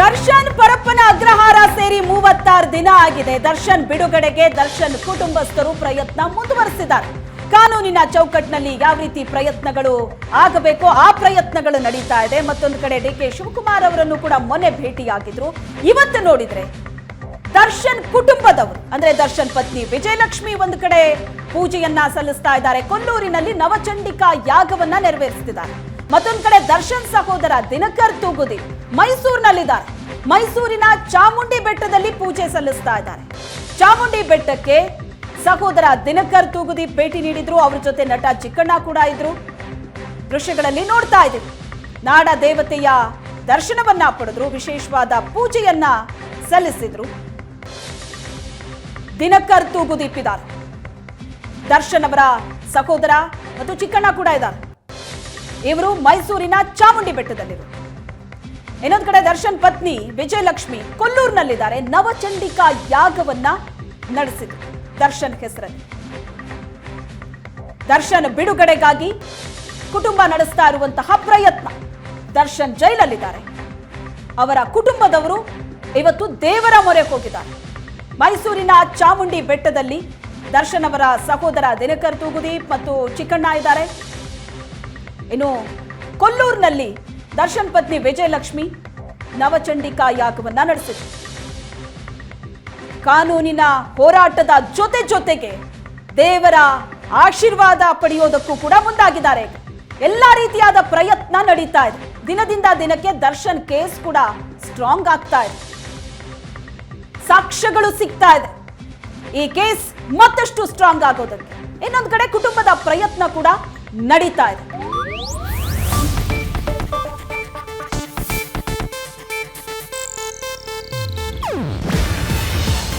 ದರ್ಶನ್ ಪರಪ್ಪನ ಅಗ್ರಹಾರ ಸೇರಿ ಮೂವತ್ತಾರು ದಿನ ಆಗಿದೆ. ದರ್ಶನ್ ಬಿಡುಗಡೆಗೆ ದರ್ಶನ್ ಕುಟುಂಬಸ್ಥರು ಪ್ರಯತ್ನ ಮುಂದುವರೆಸಿದ್ದಾರೆ. ಕಾನೂನಿನ ಚೌಕಟ್ಟಿನಲ್ಲಿ ಯಾವ ರೀತಿ ಪ್ರಯತ್ನಗಳು ಆಗಬೇಕೋ ಆ ಪ್ರಯತ್ನಗಳು ನಡೀತಾ ಇದೆ. ಮತ್ತೊಂದು ಕಡೆ ಡಿ ಕೆ ಶಿವಕುಮಾರ್ ಅವರನ್ನು ಕೂಡ ಮೊನ್ನೆ ಭೇಟಿಯಾಗಿದ್ರು. ಇವತ್ತು ನೋಡಿದ್ರೆ ದರ್ಶನ್ ಕುಟುಂಬದವರು, ಅಂದ್ರೆ ದರ್ಶನ್ ಪತ್ನಿ ವಿಜಯಲಕ್ಷ್ಮಿ ಒಂದು ಕಡೆ ಪೂಜೆಯನ್ನ ಸಲ್ಲಿಸ್ತಾ ಇದ್ದಾರೆ. ಕೊಲ್ಲೂರಿನಲ್ಲಿ ನವಚಂಡಿಕಾ ಯಾಗವನ್ನ ನೆರವೇರಿಸುತ್ತಿದ್ದಾರೆ ಮತ್ತೊಂದು ಕಡೆ ದರ್ಶನ್ ಸಹೋದರ ದಿನಕರ್ ತೂಗುದಿ ಮೈಸೂರಿನಲ್ಲಿದ್ದಾರೆ. ಮೈಸೂರಿನ ಚಾಮುಂಡಿ ಬೆಟ್ಟದಲ್ಲಿ ಪೂಜೆ ಸಲ್ಲಿಸ್ತಾ ಇದ್ದಾರೆ. ಚಾಮುಂಡಿ ಬೆಟ್ಟಕ್ಕೆ ಸಹೋದರ ದಿನಕರ್ ತೂಗುದಿ ಭೇಟಿ ನೀಡಿದ್ರು. ಅವ್ರ ಜೊತೆ ನಟ ಚಿಕ್ಕಣ್ಣ ಕೂಡ ಇದ್ರು. ದೃಶ್ಯಗಳಲ್ಲಿ ನೋಡ್ತಾ ಇದ್ದೀವಿ. ನಾಡ ದೇವತೆಯ ದರ್ಶನವನ್ನ ಪಡೆದ್ರು. ವಿಶೇಷವಾದ ಪೂಜೆಯನ್ನ ಸಲ್ಲಿಸಿದ್ರು. ದಿನಕರ್ ತೂಗುದೀಪಿದ್ದಾರೆ ದರ್ಶನ್ ಅವರ ಸಹೋದರ ಮತ್ತು ಚಿಕ್ಕಣ್ಣ ಕೂಡ ಇದ್ದಾರೆ. ಇವರು ಮೈಸೂರಿನ ಚಾಮುಂಡಿ ಬೆಟ್ಟದಲ್ಲಿರು ಇನ್ನೊಂದು ಕಡೆ ದರ್ಶನ್ ಪತ್ನಿ ವಿಜಯಲಕ್ಷ್ಮಿ ಕೊಲ್ಲೂರಿನಲ್ಲಿದ್ದಾರೆ. ನವಚಂಡಿಕಾ ಯಾಗವನ್ನ ನಡೆಸಿದ್ರು ದರ್ಶನ್ ಹೆಸರಲ್ಲಿ. ದರ್ಶನ್ ಬಿಡುಗಡೆಗಾಗಿ ಕುಟುಂಬ ನಡೆಸ್ತಾ ಇರುವಂತಹ ಪ್ರಯತ್ನ ದರ್ಶನ್ ಜೈಲಲ್ಲಿದ್ದಾರೆ. ಅವರ ಕುಟುಂಬದವರು ಇವತ್ತು ದೇವರ ಮೊರೆ ಹೋಗಿದ್ದಾರೆ. ಮೈಸೂರಿನ ಚಾಮುಂಡಿ ಬೆಟ್ಟದಲ್ಲಿ ದರ್ಶನ್ ಅವರ ಸಹೋದರ ದಿನಕರ್ ತೂಗುದೀಪ್ ಮತ್ತು ಚಿಕ್ಕಣ್ಣ ಇದ್ದಾರೆ. ಇನ್ನು ಕೊಲ್ಲೂರಿನಲ್ಲಿ ದರ್ಶನ್ ಪತ್ನಿ ವಿಜಯಲಕ್ಷ್ಮಿ ನವಚಂಡಿಕಾ ಯಾಗವನ್ನ ನಡೆಸಿದ್ರು. ಕಾನೂನಿನ ಹೋರಾಟದ ಜೊತೆ ಜೊತೆಗೆ ದೇವರ ಆಶೀರ್ವಾದ ಪಡೆಯೋದಕ್ಕೂ ಕೂಡ ಮುಂದಾಗಿದ್ದಾರೆ ಎಲ್ಲ ರೀತಿಯಾದ ಪ್ರಯತ್ನ ನಡೀತಾ ಇದೆ. ದಿನದಿಂದ ದಿನಕ್ಕೆ ದರ್ಶನ್ ಕೇಸ್ ಕೂಡ ಸ್ಟ್ರಾಂಗ್ ಆಗ್ತಾ ಇದೆ. ಸಾಕ್ಷ್ಯಗಳು ಸಿಗ್ತಾ ಇದೆ. ಈ ಕೇಸ್ ಮತ್ತಷ್ಟು ಸ್ಟ್ರಾಂಗ್ ಆಗೋದಕ್ಕೆ ಇನ್ನೊಂದು ಕಡೆ ಕುಟುಂಬದ ಪ್ರಯತ್ನ ಕೂಡ ನಡೀತಾ ಇದೆ.